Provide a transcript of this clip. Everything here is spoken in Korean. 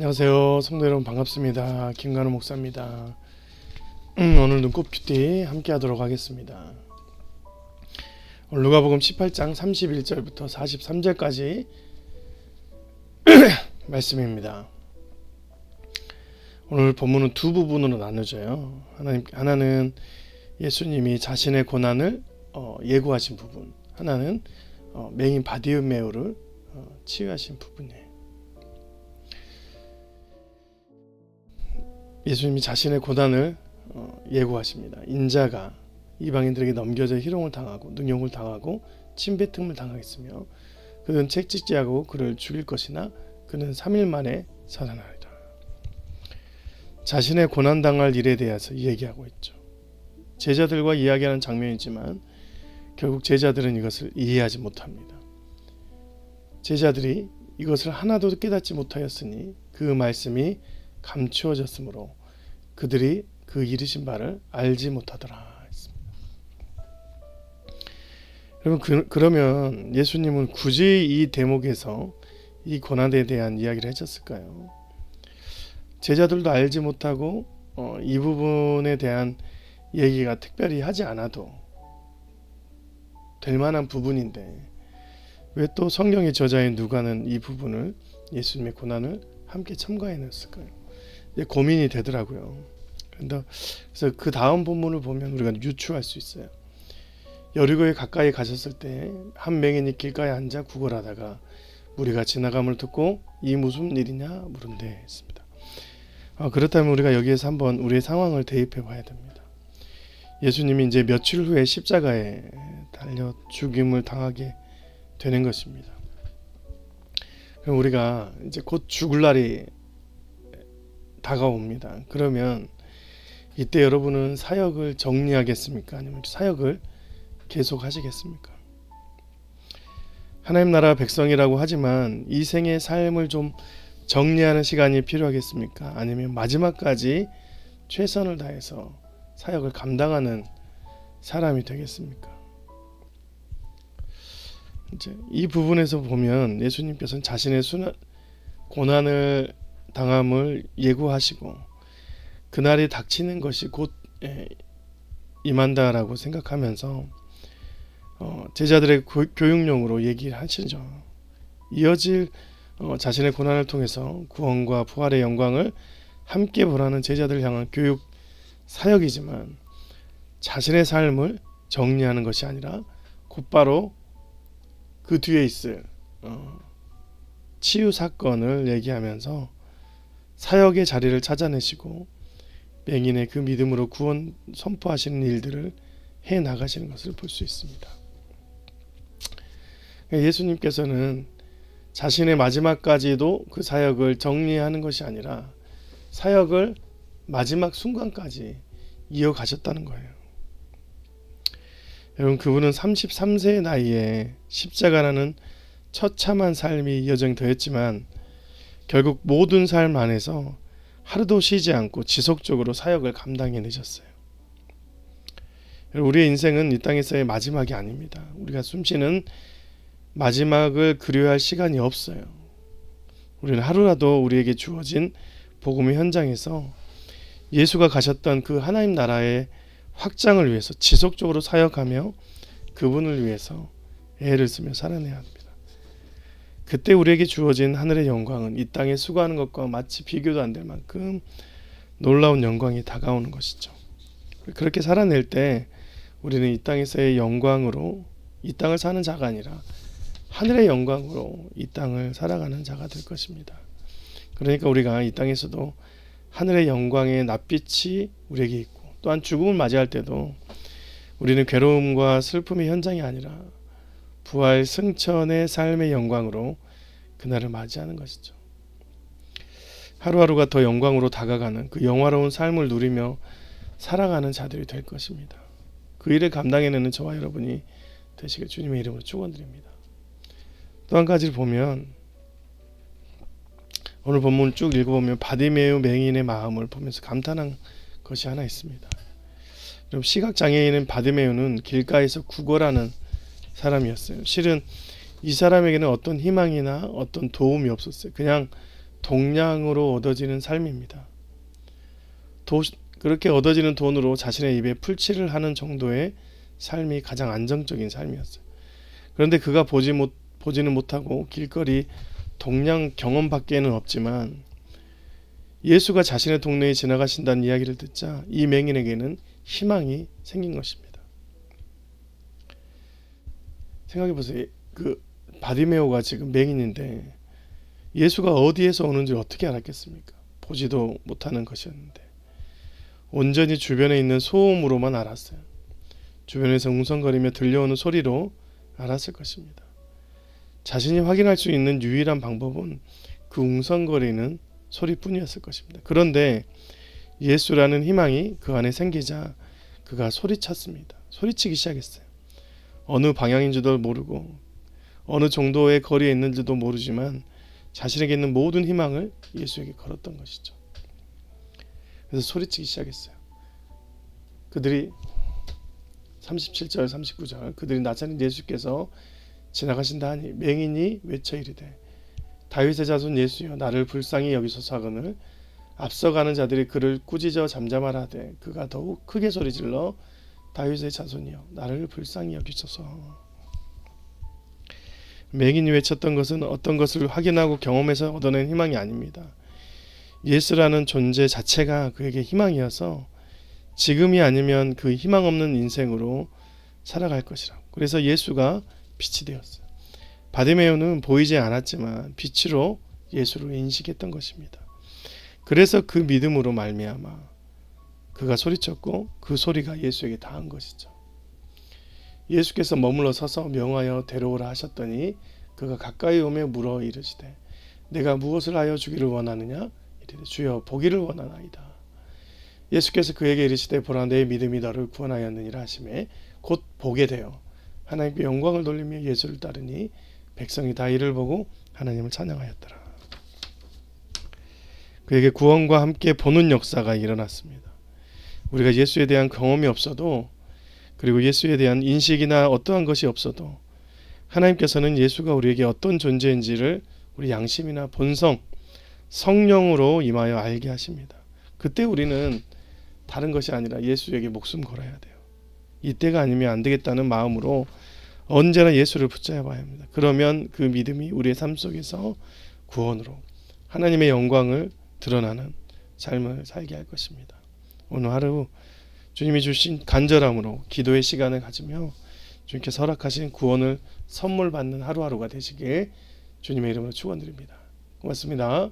안녕하세요. 성도 여러분 반갑습니다. 김관우 목사입니다. 음, 오늘 눈꽃 큐티 함께 하도록 하겠습니다. 누가복음 18장 31절부터 43절까지 말씀입니다. 오늘 본문은 두 부분으로 나눠져요. 하나님, 하나는 예수님이 자신의 고난을 어, 예고하신 부분, 하나는 어, 맹인 바디메오를 어, 치유하신 부분이에요. 예수님이 자신의 고난을 어, 예고하십니다. 인자가 이방인들에게 넘겨져 희롱을 당하고 능욕을 당하고 침뱉음을 당하겠으며 그는 책찍질하고 그를 죽일 것이나 그는 3일 만에 살아나리라. 자신의 고난 당할 일에 대해서 얘기하고 있죠. 제자들과 이야기하는 장면이지만 결국 제자들은 이것을 이해하지 못합니다. 제자들이 이것을 하나도 깨닫지 못하였으니 그 말씀이 감추어졌으므로 그들이 그 이르신 바를 알지 못하더라. 여러분 그, 그러면 예수님은 굳이 이 대목에서 이 고난에 대한 이야기를 해줬을까요? 제자들도 알지 못하고 어, 이 부분에 대한 얘기가 특별히 하지 않아도 될 만한 부분인데 왜 또 성경의 저자인 누가는 이 부분을 예수님의 고난을 함께 첨가해 놨을까요? 고민이 되더라고요. 그래서 그 다음 본문을 보면 우리가 유추할 수 있어요. 여리고에 가까이 가셨을 때 한 맹인이 길가에 앉아 구걸하다가 우리가 지나감을 듣고 이 무슨 일이냐 물은데 했습니다. 아, 그렇다면 우리가 여기에서 한번 우리의 상황을 대입해 봐야 됩니다. 예수님이 이제 며칠 후에 십자가에 달려 죽임을 당하게 되는 것입니다. 그럼 우리가 이제 곧 죽을 날이 다가옵니다. 그러면 이때 여러분은 사역을 정리하겠습니까? 아니면 사역을 계속 하시겠습니까? 하나님 나라 백성이라고 하지만 이 생의 삶을 좀 정리하는 시간이 필요하겠습니까? 아니면 마지막까지 최선을 다해서 사역을 감당하는 사람이 되겠습니까? 이제 이 부분에서 보면 예수님께서는 자신의 순한 고난을 당함을 예고하시고 그날이 닥치는 것이 곧 예, 임한다라고 생각하면서 어, 제자들의 고, 교육용으로 얘기를 하시죠. 이어질 어, 자신의 고난을 통해서 구원과 부활의 영광을 함께 보라는 제자들을 향한 교육 사역이지만 자신의 삶을 정리하는 것이 아니라 곧바로 그 뒤에 있을 어, 치유 사건을 얘기하면서 사역의 자리를 찾아내시고 맹인의 그 믿음으로 구원 선포하시는 일들을 해 나가시는 것을 볼 수 있습니다. 예수님께서는 자신의 마지막까지도 그 사역을 정리하는 것이 아니라 사역을 마지막 순간까지 이어가셨다는 거예요. 여러분 그분은 33세의 나이에 십자가라는 처참한 삶이 여정되었지만 결국 모든 삶 안에서 하루도 쉬지 않고 지속적으로 사역을 감당해 내셨어요. 우리의 인생은 이 땅에서의 마지막이 아닙니다. 우리가 숨쉬는 마지막을 그려야 할 시간이 없어요. 우리는 하루라도 우리에게 주어진 복음의 현장에서 예수가 가셨던 그 하나님 나라의 확장을 위해서 지속적으로 사역하며 그분을 위해서 애를 쓰며 살아내야 합니다. 그때 우리에게 주어진 하늘의 영광은 이 땅에 수고하는 것과 마치 비교도 안 될 만큼 놀라운 영광이 다가오는 것이죠. 그렇게 살아낼 때 우리는 이 땅에서의 영광으로 이 땅을 사는 자가 아니라 하늘의 영광으로 이 땅을 살아가는 자가 될 것입니다. 그러니까 우리가 이 땅에서도 하늘의 영광의 낯빛이 우리에게 있고 또한 죽음을 맞이할 때도 우리는 괴로움과 슬픔의 현장이 아니라 부활 승천의 삶의 영광으로 그날을 맞이하는 것이죠. 하루하루가 더 영광으로 다가가는 그 영화로운 삶을 누리며 살아가는 자들이 될 것입니다. 그 일을 감당해내는 저와 여러분이 되시길 주님의 이름으로 축원드립니다. 또 한 가지를 보면 오늘 본문 쭉 읽어보면 바디메우 맹인의 마음을 보면서 감탄한 것이 하나 있습니다. 시각 장애인은 바디메우는 길가에서 구걸하는 사람이었어요. 실은 이 사람에게는 어떤 희망이나 어떤 도움이 없었어요. 그냥 동량으로 얻어지는 삶입니다. 도, 그렇게 얻어지는 돈으로 자신의 입에 풀칠을 하는 정도의 삶이 가장 안정적인 삶이었어요. 그런데 그가 보지 못 보지는 못하고 길거리 동량 경험밖에는 없지만 예수가 자신의 동네에 지나가신다는 이야기를 듣자 이 맹인에게는 희망이 생긴 것입니다. 생각해 보세요. 그 바디메오가 지금 맹인인데 예수가 어디에서 오는지 어떻게 알았겠습니까? 보지도 못하는 것이었는데 온전히 주변에 있는 소음으로만 알았어요. 주변에서 웅성거리며 들려오는 소리로 알았을 것입니다. 자신이 확인할 수 있는 유일한 방법은 그 웅성거리는 소리뿐이었을 것입니다. 그런데 예수라는 희망이 그 안에 생기자 그가 소리쳤습니다. 소리치기 시작했어요. 어느 방향인지도 모르고 어느 정도의 거리에 있는지도 모르지만 자신에게 있는 모든 희망을 예수에게 걸었던 것이죠. 그래서 소리치기 시작했어요. 그들이 37절 39절 그들이 나타낸 예수께서 지나가신다 하니 맹인이 외쳐 이르되 다윗의 자손 예수여 나를 불쌍히 여기소서 하거늘 앞서가는 자들이 그를 꾸짖어 잠잠하라되 그가 더욱 크게 소리질러 다윗의 자손이여 나를 불쌍히 여기소서 맹인이 외쳤던 것은 어떤 것을 확인하고 경험해서 얻어낸 희망이 아닙니다. 예수라는 존재 자체가 그에게 희망이어서 지금이 아니면 그 희망 없는 인생으로 살아갈 것이라. 그래서 예수가 빛이 되었어요. 바디메오는 보이지 않았지만 빛으로 예수를 인식했던 것입니다. 그래서 그 믿음으로 말미암아 그가 소리쳤고 그 소리가 예수에게 닿은 것이죠. 예수께서 머물러 서서 명하여 데려오라 하셨더니 그가 가까이 오며 물어 이르시되 내가 무엇을 하여 주기를 원하느냐 이르되 주여 보기를 원하나이다. 예수께서 그에게 이르시되 보라 내 믿음이 너를 구원하였느니라 하심에 곧 보게 되어 하나님께 영광을 돌리며 예수를 따르니 백성이 다 이를 보고 하나님을 찬양하였더라. 그에게 구원과 함께 보는 역사가 일어났습니다. 우리가 예수에 대한 경험이 없어도 그리고 예수에 대한 인식이나 어떠한 것이 없어도 하나님께서는 예수가 우리에게 어떤 존재인지를 우리 양심이나 본성, 성령으로 임하여 알게 하십니다. 그때 우리는 다른 것이 아니라 예수에게 목숨 걸어야 돼요. 이때가 아니면 안 되겠다는 마음으로 언제나 예수를 붙잡아야 합니다. 그러면 그 믿음이 우리의 삶 속에서 구원으로 하나님의 영광을 드러나는 삶을 살게 할 것입니다. 오늘 하루 주님이 주신 간절함으로 기도의 시간을 가지며 주님께서 허락하신 구원을 선물 받는 하루하루가 되시길 주님의 이름으로 축원드립니다. 고맙습니다.